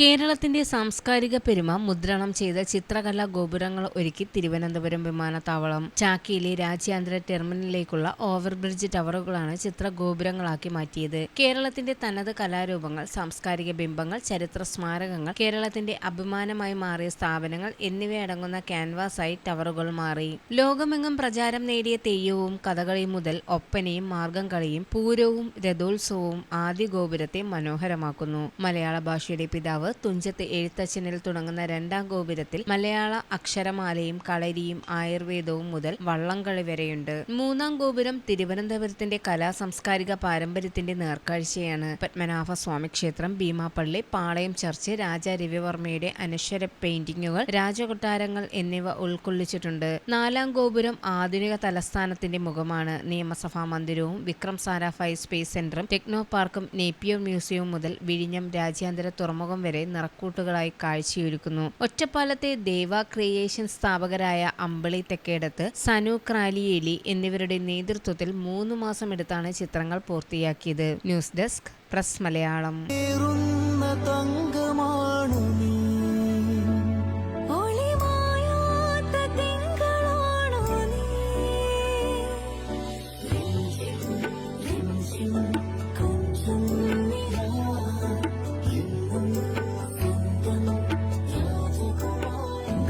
കേരളത്തിന്റെ സാംസ്കാരിക പെരുമ മുദ്രണം ചെയ്ത ചിത്രകലാ ഗോപുരങ്ങൾ ഒരുക്കി തിരുവനന്തപുരം വിമാനത്താവളം. ചാക്കിയിലെ രാജ്യാന്തര ടെർമിനലിലേക്കുള്ള ഓവർബ്രിഡ്ജ് ടവറുകളാണ് ചിത്ര ഗോപുരങ്ങളാക്കി മാറ്റിയത്. കേരളത്തിന്റെ തനത് കലാരൂപങ്ങൾ സാംസ്കാരിക ബിംബങ്ങൾ ചരിത്ര സ്മാരകങ്ങൾ കേരളത്തിന്റെ അഭിമാനമായി മാറിയ സ്ഥാപനങ്ങൾ എന്നിവയടങ്ങുന്ന ക്യാൻവാസായി ടവറുകൾ മാറി. ലോകമെങ്ങും പ്രചാരം നേടിയ തെയ്യവും കഥകളി മുതൽ ഒപ്പനയും മാർഗം കളിയും പൂരവും രഥോത്സവവും ആദ്യ ഗോപുരത്തെ മനോഹരമാക്കുന്നു. മലയാള ഭാഷയുടെ പിതാവ് തുഞ്ചത്ത് എഴുത്തച്ഛനിൽ തുടങ്ങുന്ന രണ്ടാം ഗോപുരത്തിൽ മലയാള അക്ഷരമാലയും കളരിയും ആയുർവേദവും മുതൽ വള്ളംകളി വരെയുണ്ട്. മൂന്നാം ഗോപുരം തിരുവനന്തപുരത്തിന്റെ കലാ സാംസ്കാരിക പാരമ്പര്യത്തിന്റെ നേർക്കാഴ്ചയാണ്. പത്മനാഭ സ്വാമി ക്ഷേത്രം ഭീമാപ്പള്ളി പാളയം ചർച്ച് രാജ രവിവർമ്മയുടെ അനശ്വര പെയിന്റിങ്ങുകൾ രാജകൊട്ടാരങ്ങൾ എന്നിവ ഉൾക്കൊള്ളിച്ചിട്ടുണ്ട്. നാലാം ഗോപുരം ആധുനിക തലസ്ഥാനത്തിന്റെ മുഖമാണ്. നിയമസഭാ മന്ദിരവും വിക്രം സാരാഭായ് സ്പേസ് സെന്ററും ടെക്നോ പാർക്കും നേപ്പിയർ മ്യൂസിയവും മുതൽ വിഴിഞ്ഞം രാജ്യാന്തര തുറമുഖം വരെ നിറക്കൂട്ടുകളായി കാഴ്ചയൊരുക്കുന്നു. ഒറ്റപ്പാലത്തെ ദേവ ക്രിയേഷൻ സ്ഥാപകരായ അമ്പിളി തെക്കേടത്ത് സനു ക്രാലിയേലി എന്നിവരുടെ നേതൃത്വത്തിൽ മൂന്ന് മാസം എടുത്താണ് ചിത്രങ്ങൾ പൂർത്തിയാക്കിയത്. News desk press Malayalam. രാജകുമാരി